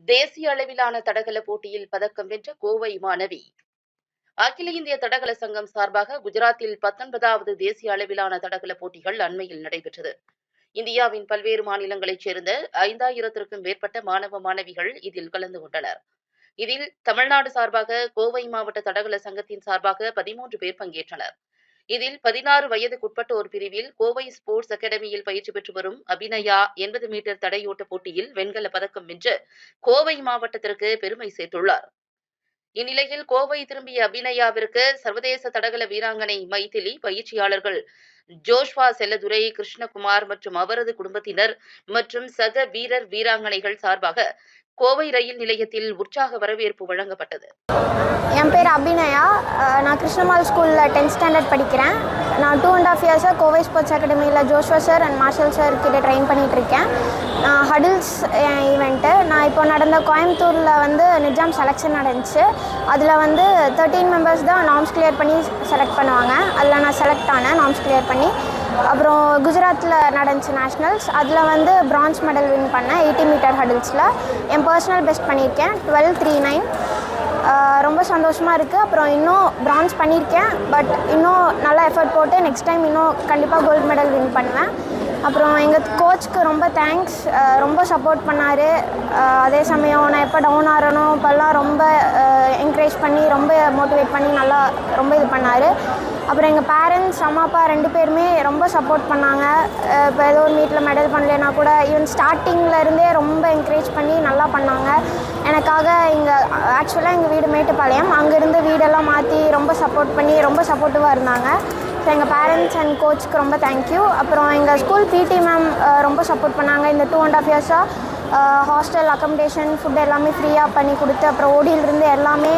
தேசிய அளவிலான தடகள போட்டியில் பதக்கம் வென்ற கோவை மாணவி. அகில இந்திய தடகள சங்கம் சார்பாக குஜராத்தில் பத்தொன்பதாவது தேசிய அளவிலான தடகள போட்டிகள் அண்மையில் நடைபெற்றது. இந்தியாவின் பல்வேறு மாநிலங்களைச் சேர்ந்த ஐந்தாயிரத்திற்கும் மேற்பட்ட மாணவ மாணவிகள் இதில் கலந்து கொண்டனர். இதில் தமிழ்நாடு சார்பாக கோவை மாவட்ட தடகள சங்கத்தின் சார்பாக பதிமூன்று பேர் பங்கேற்றனர். இதில் பதினாறு வயதுக்குட்பட்டோர் பிரிவில் கோவை ஸ்போர்ட்ஸ் அகாடமியில் பயிற்சி பெற்று வரும் அபிநயா எண்பது மீட்டர் தடையோட்ட போட்டியில் வெண்கல பதக்கம் வென்று கோவை மாவட்டத்திற்கு பெருமை சேர்த்துள்ளார். இந்நிலையில் கோவை திரும்பிய அபிநயாவிற்கு சர்வதேச தடகள வீராங்கனை மைதிலி பயிற்சியாளர்கள் ஜோஷ்வா செல்லதுரை கிருஷ்ணகுமார் மற்றும் அவரது குடும்பத்தினர் மற்றும் சக வீரர் வீராங்கனைகள் சார்பாக கோவை ரயில் நிலையத்தில் உற்சாக வரவேற்பு வழங்கப்பட்டது. என் பேர் அபிநயா. நான் கிருஷ்ணமால் ஸ்கூலில் டென்த் ஸ்டாண்டர்ட் படிக்கிறேன். நான் டூ அண்ட் ஆஃப் இயர்ஸாக கோவை ஸ்போர்ட்ஸ் அகாடமியில் Joshua sir and Marshal sir கிட்ட ட்ரெயின் பண்ணிட்டு இருக்கேன் நான் ஹடில்ஸ் ஈவெண்ட்டு நான் இப்போ நடந்த கோயம்புத்தூரில் வந்து நிஜாம் செலெக்ஷன் நடந்துச்சு. அதில் வந்து தேர்ட்டீன் மெம்பர்ஸ் தான் நாம்ஸ் கிளியர் பண்ணி செலக்ட் பண்ணுவாங்க. அதில் நான் செலக்ட் ஆனேன் நாம்ஸ் கிளியர் பண்ணி. அப்புறம் குஜராத்தில் நடந்துச்சு நேஷ்னல்ஸ் அதில் வந்து பிரான்ஸ் மெடல் வின் பண்ணேன். எயிட்டி மீட்டர் ஹடில்ஸில் என் பர்சனல் பெஸ்ட் பண்ணியிருக்கேன். டுவெல் த்ரீ நைன் ரொம்ப சந்தோஷமாக இருக்குது அப்புறம் இன்னும் பிரான்ஸ் பண்ணியிருக்கேன் பட் இன்னும் நல்லா எஃபர்ட் போட்டு நெக்ஸ்ட் டைம் இன்னும் கண்டிப்பாக கோல்டு மெடல் வின் பண்ணுவேன். அப்புறம் எங்கள் கோச்சுக்கு ரொம்ப தேங்க்ஸ் ரொம்ப சப்போர்ட் பண்ணார். அதே சமயம் நான் எப்போ டவுன் ஆகிறனோ இப்போல்லாம் ரொம்ப என்கரேஜ் பண்ணி ரொம்ப மோட்டிவேட் பண்ணி நல்லா ரொம்ப இது பண்ணார். அப்புறம் எங்கள் பேரண்ட்ஸ் அம்மா அப்பா ரெண்டு பேருமே ரொம்ப சப்போர்ட் பண்ணாங்க. இப்போ ஏதோ ஒரு மீட்டில் மெடல் பண்ணலைன்னா கூட ஈவன் ஸ்டார்டிங்கில் இருந்தே ரொம்ப என்கரேஜ் பண்ணி நல்லா பண்ணாங்க. எனக்காக இங்கே ஆக்சுவலாக எங்கள் வீடு மேட்டுப்பாளையம். அங்கேருந்து வீடெல்லாம் மாற்றி ரொம்ப சப்போர்ட் பண்ணி ரொம்ப சப்போர்ட்டிவாக இருந்தாங்க. ஸோ எங்கள் பேரண்ட்ஸ் அண்ட் கோச்சுக்கு ரொம்ப தேங்க்யூ அப்புறம் எங்கள் ஸ்கூல் பிடி மேம் ரொம்ப சப்போர்ட் பண்ணாங்க. இந்த டூ அண்ட் ஆஃப் இயர்ஸாக ஹாஸ்டல் அக்கமடேஷன் ஃபுட் எல்லாமே ஃப்ரீயாக பண்ணி கொடுத்து அப்புறம் ஓடியிலிருந்து எல்லாமே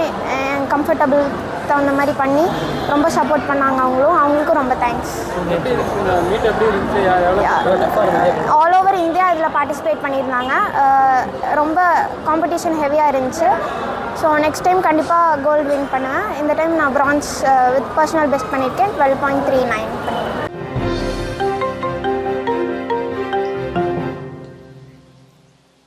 கம்ஃபர்டபுள் தகுந்த மாதிரி பண்ணி ரொம்ப சப்போர்ட் பண்ணாங்க அவங்களும். அவங்களுக்கும் ரொம்ப தேங்க்ஸ் ஆல் ஓவர் இந்தியா இதில் பார்ட்டிசிபேட் பண்ணியிருந்தாங்க. ரொம்ப காம்படிஷன் ஹெவியாக இருந்துச்சு. ஸோ நெக்ஸ்ட் டைம் கண்டிப்பாக கோல்டு வின் பண்ணுவேன் இந்த டைம் நான் பிரான்ஸ் வித் பர்சனல் பெஸ்ட் பண்ணியிருக்கேன் டுவெல் பாயிண்ட் த்ரீ நைன் பண்ணியிருக்கேன்